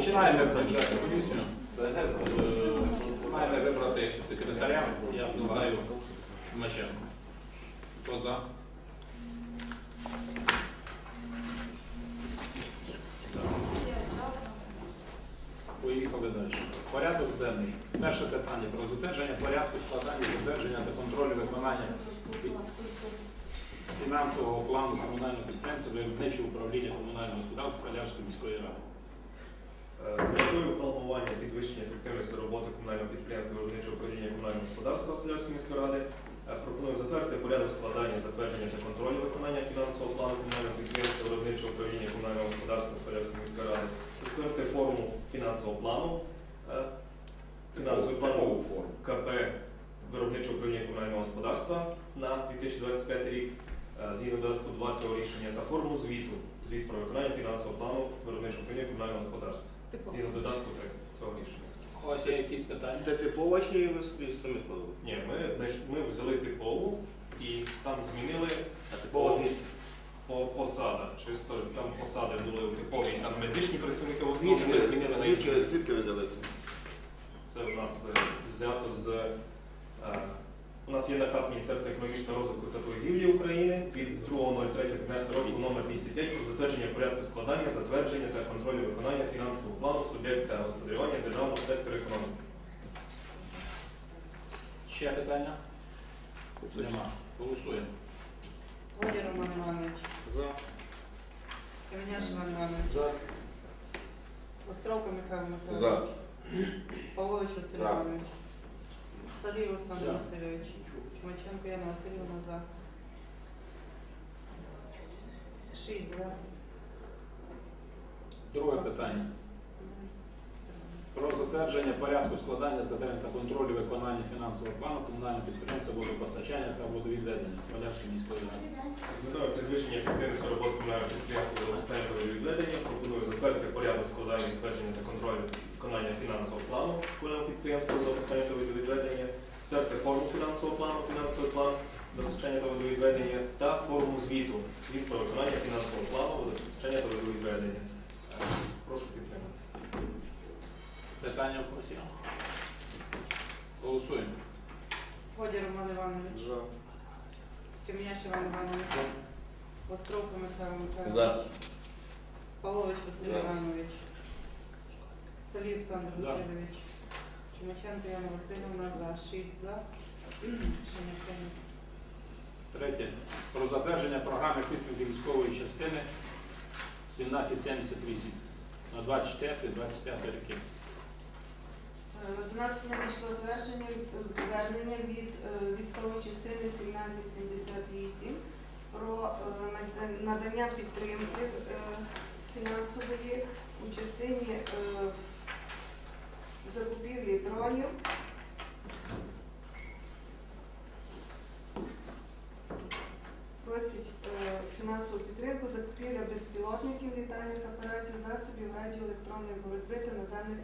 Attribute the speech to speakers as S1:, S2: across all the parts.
S1: Починаємо бюджетну комісію. Е, Маємо вибрати секретаря. Я предлагаю Шумаченко. Хто за? Поїхали далі. Порядок денний. Перше питання про затвердження порядку складання, затвердження та контролю виконання фінансового плану комунального підприємства виробничого управління комунального господарства Халявської міської ради.
S2: Е, З метою планування підвищення ефективності роботи комунального підприємства виробничого управління комунального господарства Селянської міської ради е, пропоную затвердити порядок складання, затвердження та контролю виконання фінансового плану комунального підприємства виробничого управління комунального господарства Селянської міської ради, затвердити форму фінансового плану, е, фінансовий план
S1: форму.
S2: КП виробничого управління комунального господарства на 2025 рік е, згідно додатку 2 цього рішення та форму звіту звіт про виконання фінансового плану виробничого управління комунального господарства. Згідно додатку 3 цього рішення.
S1: У вас є якісь питання?
S3: Це типова чи ви собі самі складали?
S2: Ні, ми, ми взяли типову і там змінили
S3: А типова
S2: по, по посадах. Чисто там посади були у типовій, там медичні працівники в основному
S3: звідки,
S2: ми змінили на інші.
S3: звідки, звідки ви взяли це?
S2: Це в нас е, взято з. е, У нас є наказ Міністерства економічного розвитку та торгівлі України від 2.03.15 року номер 205 про затвердження порядку складання, затвердження та контролю виконання фінансового плану суб'єкта господарювання державного сектору економіки.
S1: Ще питання? Нема. Голосуємо.
S4: Водя Роман Іванович,
S3: За.
S4: Каменяш Іван Іванович,
S1: За.
S4: Островка Михайло Михайлович,
S1: За.
S4: Павлович Василь Іванович, Салій Олександр Васильович, Чумаченко Яна Васильівна за. Шість за.
S1: Друге питання. Про затвердження порядку складання затвердження та контролю виконання фінансового плану комунального підприємства водопостачання та водовідведення Смолявської міської ради.
S2: З метою підвищення ефективності роботи комунального підприємства водопостачання та відведення пропоную затвердити порядок складання, відтвердження та контролю виконання фінансового плану комунального підприємства водопостачання та водовідведення, затвердити форму фінансового плану, фінансовий план водопостачання та водовідведення та форму звіту від про виконання фінансового плану водопостачання та водовідведення. Е, Прошу підтримати.
S1: Питання в є? Голосуємо.
S4: Водя Роман Іванович,
S3: За.
S4: Каменяш Іван Іванович, Островка Михайло Михайлович, Павлович Василь Іванович, Салій Олександр
S1: За.
S4: Васильович, Чумаченко Яна Васильівна за. Шість за. Рішення прийнято.
S1: Третє. Про затвердження програми підтримки військової частини 1778 на 24-25 роки.
S5: Е, До нас надійшло звернення, звернення від е, військової частини 1778 про е, надання підтримки е, фінансової у частині е, закупівлі дронів. Просять е, фінансову підтримку закупівля безпілотників, літальних апаратів, засобів радіоелектронної боротьби та наземних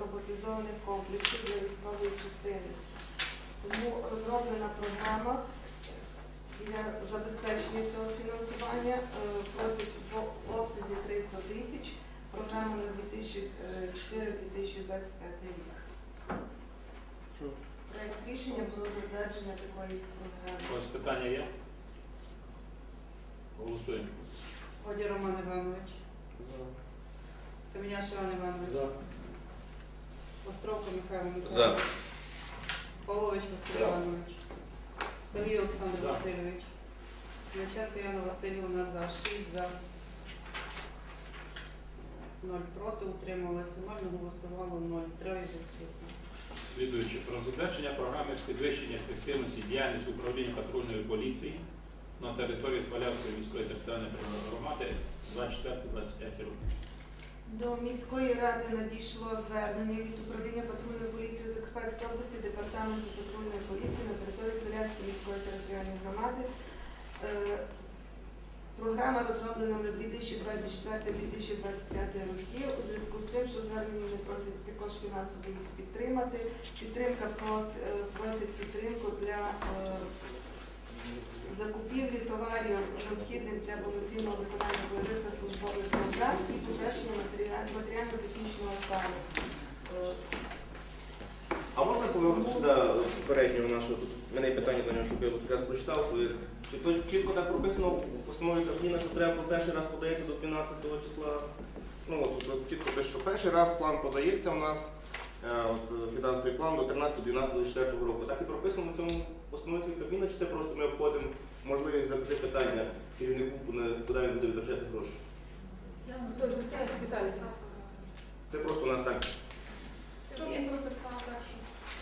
S5: роботизованих комплексів для військової частини. Тому розроблена програма для забезпечення цього фінансування е, просить в обсязі 300 тисяч, програма на 2004-2025 рік. Проект рішення про затвердження такої програми.
S1: Ось питання є? Голосуємо.
S4: Водя Роман Іванович, Каменяш Іван Іванович, Островка Михайло Михайлович, Павлович Василь Іванович, Салій Олександр Васильович, Чумаченко Яна Васильівна за. Шість за. Ноль проти, утрималося ноль, не голосувало ноль. Троє відсутні.
S1: Слідуючи про затвердження програми з підвищення ефективності діяльності управління патрульної поліції на території Свалявської міської територіальної громади 24-25 років.
S5: До міської ради надійшло звернення від управління патрульної поліції Закарпатської області, департаменту патрульної поліції на території Селянської міської територіальної громади. Е, Програма розроблена на 2024-2025 роки. У зв'язку з тим, що звернення вони просять також фінансово їх підтримати. Підтримка е, просить підтримку для е, закупівлі товарів, необхідних для повноцінного виконання бойових та службових завдань і покращення матеріалів антиматеріально-технічного стану.
S3: А можна повернутися до попереднього нашого? Тут мене є питання до нього, щоб я якраз прочитав, що чи то чітко так прописано в постанові Кабміна, що треба по перший раз подається до 12 числа. Ну, от, чітко пише, що перший раз план подається у нас, е, от, е, фінансовий план до 13 12 24 року. Так і прописано в цьому постанові Кабміна, чи це просто ми обходимо можливість задати питання керівнику, куди він буде витрачати гроші.
S6: Я вам той питаюся.
S3: Це просто у нас так.
S6: Хто прописав так, що?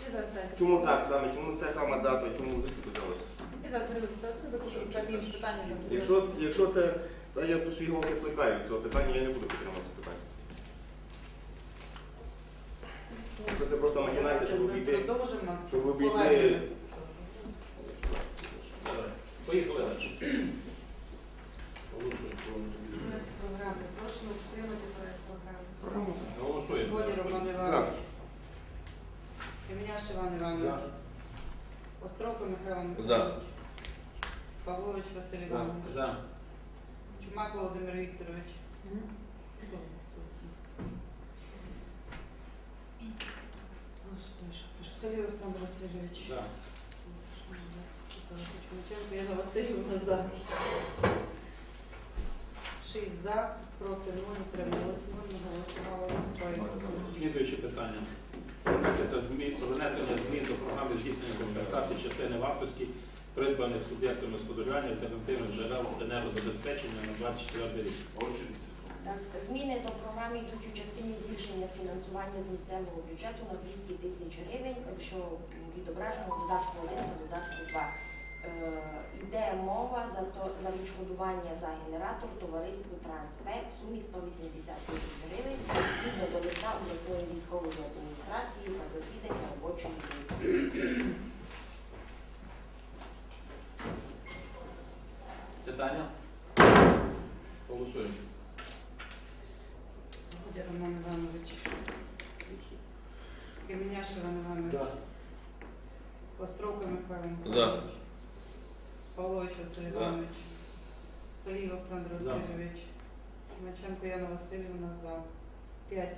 S6: Я зараз дайте.
S3: Чому так саме? Чому це сама дата? Чому ви подалося?
S6: Я зараз не викажу, так інші питання. зараз.
S3: Якщо, якщо це, та я по свій голос викликаю цього питання, я не буду підтримувати це питання. Якщо це просто махінація, щоб обійти.
S4: продовжимо.
S3: щоб обійти-
S4: Повернемося.
S1: Давай. Поїхали далі. Голосуємо.
S5: Проект програми. Прошу підтримати проект програми.
S1: Голосуємо.
S4: Роман Іванович. Креміняш Іван Іванович. Островко Михайло
S3: За.
S4: Михайлович. Павлович Василь Іванович.
S1: За.
S4: Чумак Володимир Вікторович. Солі Олександр Васильович.
S1: За.
S4: Яна Васильівна за. Шість за, проти нуль, утрималось нуль, не голосувало.
S1: Слідуюче питання. Про внесення змін, до програми здійснення компенсації частини вартості, придбаних суб'єктами господарювання альтернативних джерел енергозабезпечення на 24 рік.
S7: Так, зміни до програми йдуть у частині збільшення фінансування з місцевого бюджету на 200 тисяч гривень, що відображено в додатку 1 та додатку 2. Е, Йде мова за, то, за відшкодування за генератор товариству Транспект в сумі 180 тисяч гривень згідно до листа обласної військової адміністрації та засідання робочої групи.
S1: Питання? Голосуємо.
S4: Водя Роман Іванович. Креміняш Іван Іванович. Островко Михайло Михайлович. Павлович Василь. Іванович. Солій Олександр
S1: За.
S4: Васильович. Маченко Яна Васильівна за. П'ять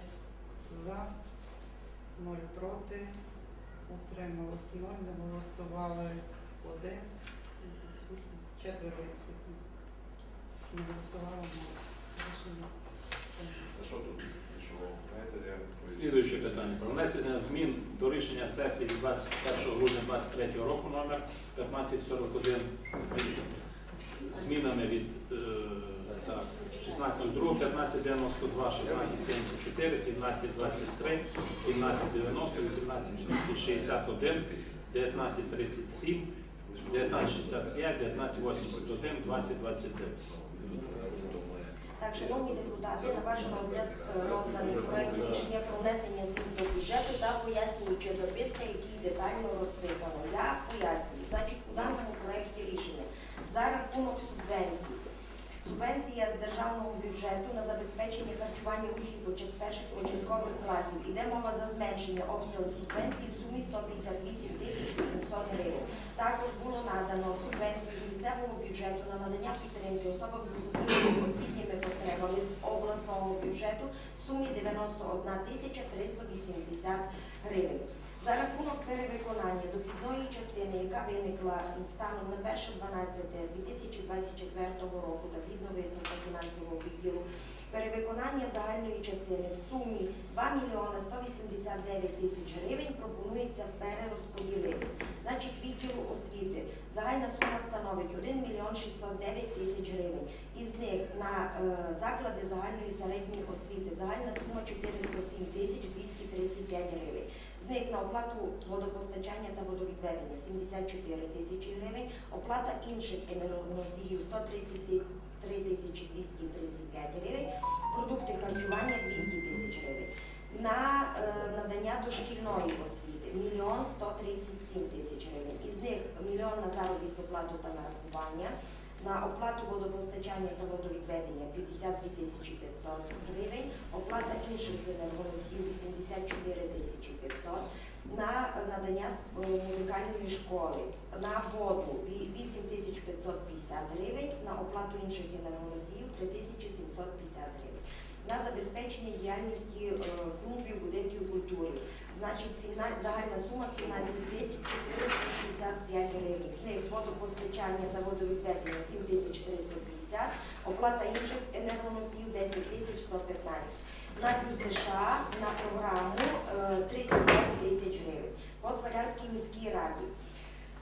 S4: за. Ноль проти. Утрималось ноль. Не голосували один. Відсутні. Четверо відсутні. Не голосували 0. Рішення.
S1: Слідуюче питання. Про внесення змін до рішення сесії 21 грудня 2023 року номер 1541 змінами від е, так, 16.02, 1592, 1674, 1723, 1790, 1861, 1937, 1965, 1981, 2029.
S7: Так, шановні депутати, на ваш розгляд е, розданий проект рішення про внесення змін до бюджету та пояснююча записка, які детально розписано. Я пояснюю, значить, у даному проекті рішення за рахунок субвенцій. Субвенція з державного бюджету на забезпечення харчування учнів перших початкових класів. Іде мова за зменшення обсягу субвенції в сумі 158 тисяч 800 гривень. Також було надано субвенцію місцевого бюджету на надання підтримки особам з особливими потребами з обласного бюджету в сумі 91 тисяча 380 гривень. За рахунок перевиконання дохідної частини, яка виникла станом на 1.12.2024 року та згідно висновку фінансового відділу, перевиконання загальної частини в сумі 2 мільйона 189 тисяч гривень пропонується перерозподілити. Значить, відділу освіти загальна сума становить 1 мільйон 609 тисяч гривень. Е, заклади загальної середньої освіти загальна сума 407 тисяч 235 гривень. З них на оплату водопостачання та водовідведення 74 тисячі гривень, оплата інших енергоносіїв 133 тисячі 235 гривень, продукти харчування 200 тисяч гривень. На е, надання дошкільної освіти 1 мільйон 137 тисяч гривень. Із них мільйон на заробітну плату та нарахування, на оплату водопостачання та 52 тисячі 500 гривень, оплата інших енергоносіїв 84 тисячі 500, на надання е, музикальної школи, на воду ві- 8 тисяч 550 гривень, на оплату інших енергоносіїв 3 тисячі 750 гривень. на забезпечення діяльності е, клубів будинків культури. Значить, 17 загальна сума 17 тисяч 465 гривень. З них водопостачання та водовідведення 7 тисяч 450, оплата інших енергоносіїв 10 тисяч 115. На КЮЗШ на програму е, 35 тисяч гривень. По Свалявській міській раді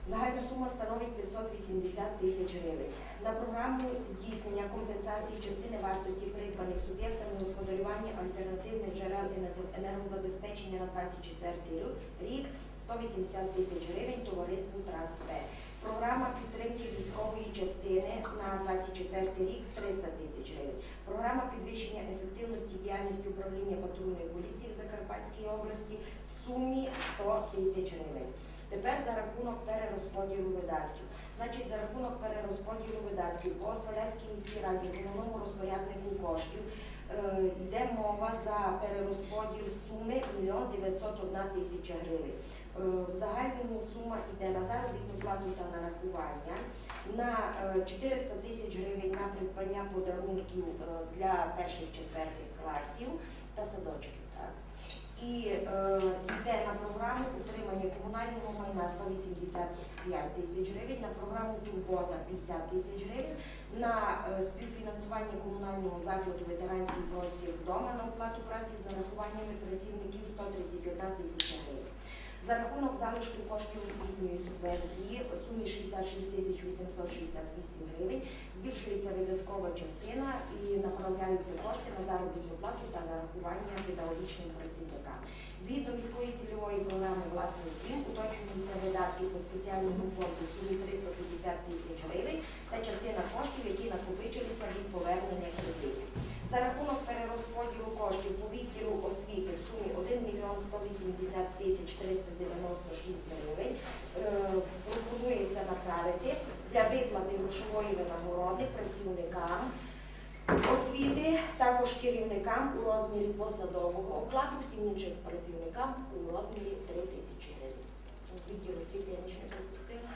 S7: загальна сума становить 580 тисяч гривень. На програму здійснення компенсації частини вартості придбаних суб'єктами господарювання альтернативних джерел енергозабезпечення на 24 рік 180 тисяч гривень товариству Трансфер. Програма підтримки військової частини на 24 рік 300 тисяч гривень. Програма підвищення ефективності діяльності управління патрульної поліції в Закарпатській області в сумі 100 тисяч гривень. Тепер за рахунок перерозподілу видатків. Значить, за рахунок перерозподілу видатків по Свалявській міській раді головному розпоряднику коштів е, йде мова за перерозподіл суми 1 901 тисяча гривень. Е, В загальному сума йде на заробітну плату та нарахування на е, 400 тисяч гривень на придбання подарунків е, для перших четвертих класів та садочків. Так. І е, йде на програму утримання комунального майна 185 тисяч гривень, на програму Турбота 50 тисяч гривень, на е, співфінансування комунального закладу ветеранський простір вдома на оплату праці з нарахуваннями працівників 131 тисяча гривень. За рахунок залишку коштів освітньої субвенції в сумі 66 тисяч 868 гривень збільшується видаткова частина і направляються кошти на заробітну плату та нарахування педагогічним працівникам. Згідно міської цільової програми «Власний дім» уточнюються видатки по спеціальному фонду сумі 350 тисяч гривень. Це частина коштів, які накопичилися від повернення кредитів. За рахунок перерозподілу коштів по відділу освіти в сумі 1 мільйон 180 тисяч 396 гривень е, пропонується направити для виплати грошової винагороди працівникам освіти, також керівникам у розмірі посадового окладу, всім іншим працівникам у розмірі 3 тисячі гривень. Відділ освіти я нічого не пропустила.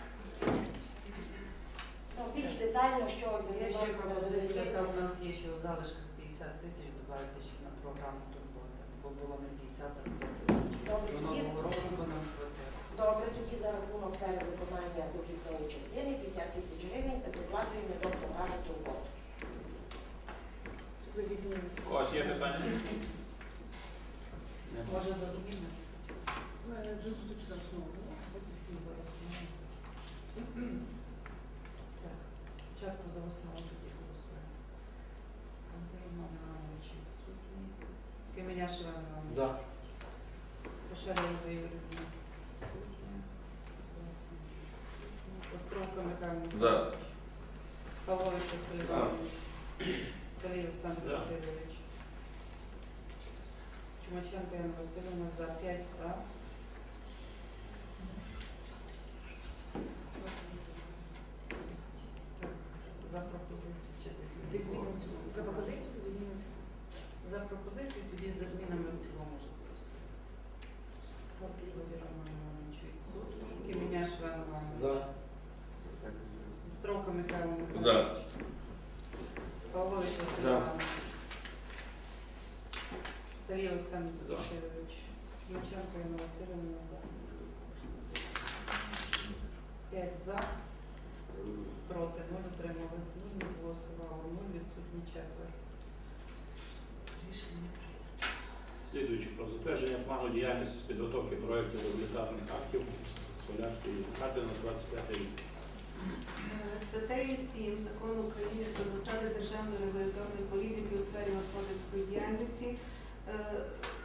S7: Ну, більш детально, що
S4: Є ще пропозиція, яка в нас є ще у залишках 50 тисяч, додати ще на програму турбота, бо було не 50, а 100 тисяч.
S7: Добре,
S4: До
S7: тоді
S4: нового року воно хватить.
S7: Добре, тоді за рахунок перевиконання дохідної частини 50 тисяч гривень докладуємо до програми турбота.
S1: У когось є питання?
S4: Може за зміни? Так, спочатку за основу тоді голосуємо. Андрій Романович відсутній. Кеменяш Іван Іванович.
S3: За.
S4: Пошаренко Ігор Іванович. Відсутній. Островка Михайло
S1: За.
S4: Михайлович. Павлович Василь Іванович. Сергій Олександр
S1: За.
S4: Васильович. Чумаченко Яна Васильівна за 5 за. За пропозицію чи зі змінами?
S6: За пропозицію зі змінами.
S4: За пропозицію тоді за змінами в цілому ж голосуємо. Володимир Роман Іванович відсутній. Кеменяш Іван Іванович.
S3: За.
S4: Строка Михайло Михайлович.
S1: За.
S4: Павлович Василь
S1: За.
S4: Іванович. Сергій Олександр. Васильович. Чумаченко Яна Васильівна за. П'ять за. Проти нуль, утрималось нуль, не голосувало нуль, відсутні четверо. Рішення прийнято.
S1: Слідуючи про затвердження плану діяльності з підготовки проєктів регуляторних актів Солярської ради на 25 рік.
S5: Е, Статтею 7 Закону України про засади державної регуляторної політики у сфері господарської діяльності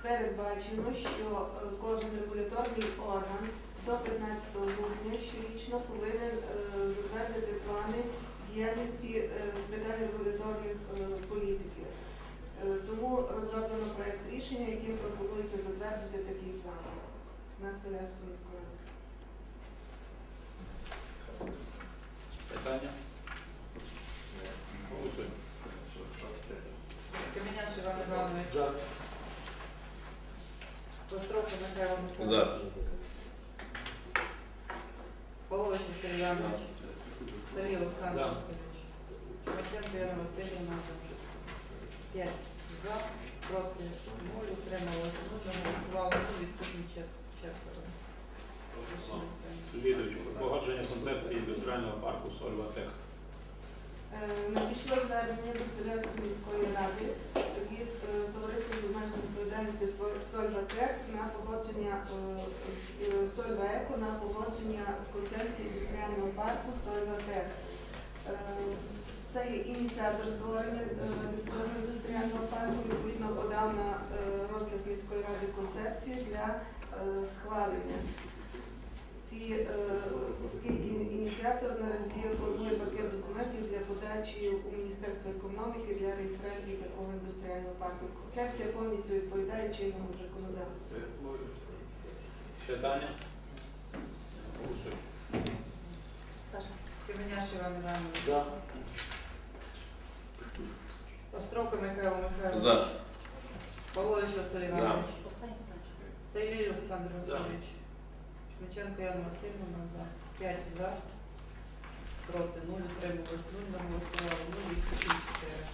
S5: передбачено, що е, кожен регуляторний орган до 15 грудня щорічно повинен е, затвердити плани діяльності е, з питань регуляторних е, політики. Е, Тому розроблено проект рішення, яким пропонується затвердити такий план на селянську міську.
S1: Питання? Голосуємо.
S4: Кеменяш Іван Іванович.
S3: За.
S4: Островка Михайло Михайлович. Полович Василь Іванович. Сергій Олександр
S1: За.
S4: Васильович. Чумаченко Яна Васильівна за. П'ять за, проти, нуль, не голосувало, нуль, відсутні чет- четверо.
S1: Слідуючи про погодження концепції індустріального парку Сольватех.
S5: Е, Надійшло звернення до Селявської міської ради від е, товариства з обмеженою відповідальністю Соль- Сольватек на погодження е, е, Сольваеко на погодження з концепції індустріального парку Сольватек. Це є ініціатор створення індустріального парку. Відповідно подав на розгляд міської ради концепцію для схвалення. Ці, е, оскільки ініціатор наразі формує пакет документів для подачі у Міністерство економіки для реєстрації такого індустріального парку. Концепція повністю відповідає чинному законодавству.
S1: Питання? Голосуємо.
S4: Саша. Кременяш Іван Іванович.
S3: За.
S4: Островка Михайло Михайлович.
S3: За.
S4: Павлович Василь Іванович.
S7: Питання.
S4: Сайлій Олександр Васильович. Шмиченко Яна Васильівна за. П'ять за. Проти нуль, утрималось нуль, не голосувало нуль, відсутні чотири.